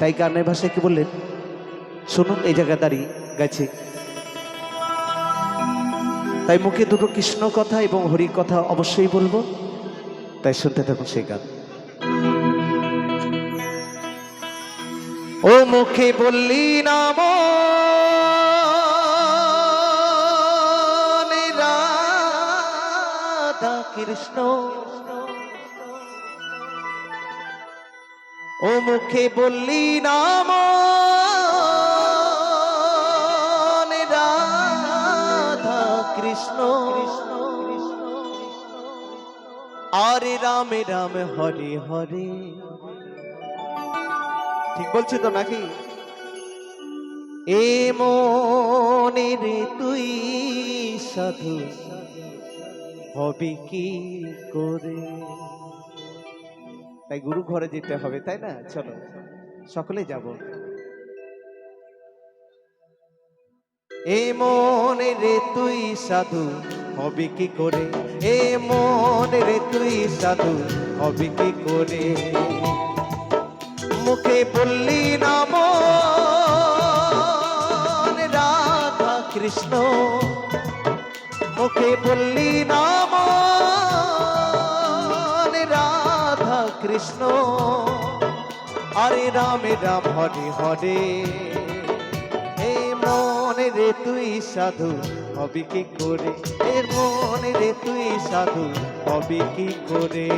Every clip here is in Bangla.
তাই গানের ভাষায় কি বললেন? শুনুন, এই জায়গায় দাঁড়িয়ে গেছে তাই মুখে দুটো কৃষ্ণ কথা এবং হরি কথা অবশ্যই বলব। তাই শুনতে থাকুন সেই গান। ও মুখে বললি নাম কৃষ্ণ। ও মুখে বললি নাম কৃষ্ণ। আরে রামে রাম, হরে হরে। ঠিক বলছি তো নাকি? এ মনে রে তুই সাধু, হবে কি করে? তাই গুরু ঘরে যেতে হবে, তাই না? চলো সকলে যাব। এ মনে রে তুই সাধু, হবে কি করে? এ মনে রে তুই সাধু, হবে কি করে? মুখে বললি নাম, রাধা কৃষ্ণ। মুখে বললি নাম কৃষ্ণ। আরে রামে রাম, হরে হরে। এ মনে রে তুই সাধু, হবি কি করে? হে মনে রে তুই সাধু, হবি কি করে?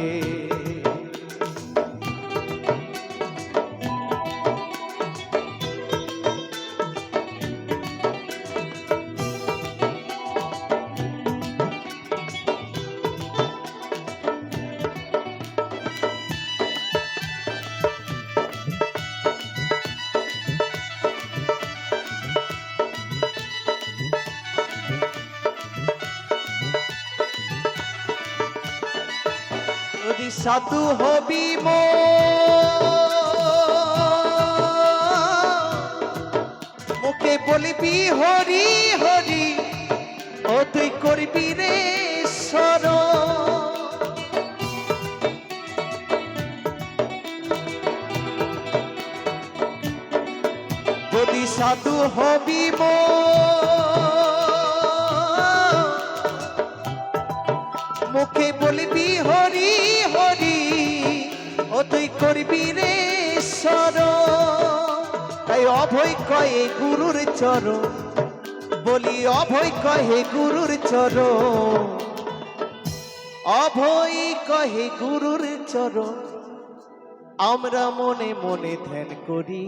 যদি সাধু হবি মো মুখে বলবি হরি হরি, ও তুই করবি রে সর যদি সাধু হবি মো মুখে বলবি হরি করবি রে সর তাই অভয় কয়ে গুরুর চর বলি অভয় কহে গুরুর চর অভয় কহে গুরুর চর আমরা মনে মনে ধ্যান করি।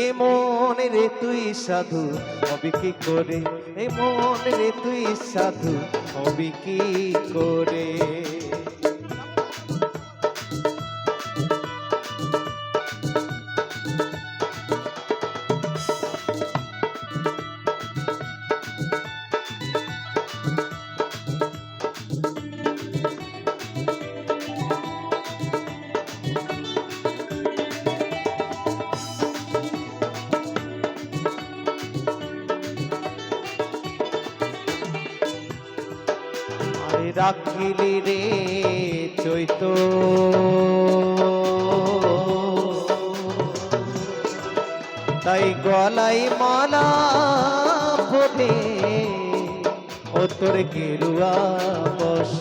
এ মনে রে তুই সাধু, হবি কি করে? এ মনে রে তুই সাধু, হবি কি করে? রাখিলি রে চৈত। তাই গলাই মালা ফোটে ও তোর গেরুয়া বস।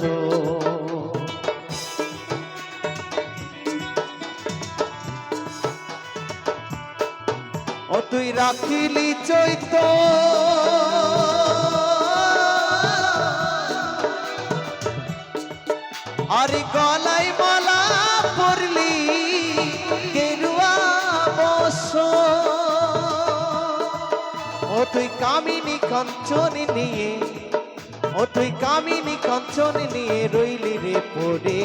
ও তুই রাখিলি চৈত। গেরুয়া বস। ও তুই কামিনী কাঞ্চন নিয়ে, ও তুই কামিনী কাঞ্চন নিয়ে রইলি রে পড়ে।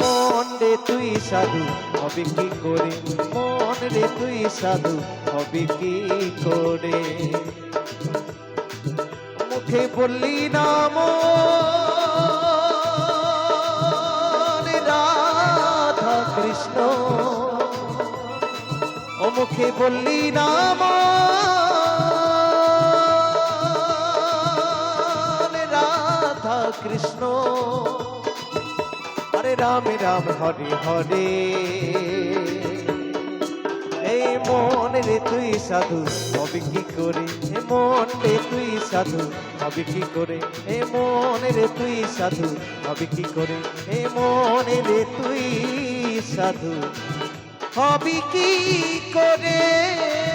মন রে তুই সাধু, হবে কি করে? মন রে তুই সাধু, হবে কি করে? মুখে বললি নাম রাধা কৃষ্ণ ও মুখে বললি নাম রাধা কৃষ্ণ। হরে রাম রাম, হরে হরে। এই মন রে তুই সাধু, হবে কি করে? এ মন রে তুই সাধু, হবে কি করে? এ মন রে তুই সাধু, হবে কি করে? এ মন রে তুই সাধু। হবি কি করে?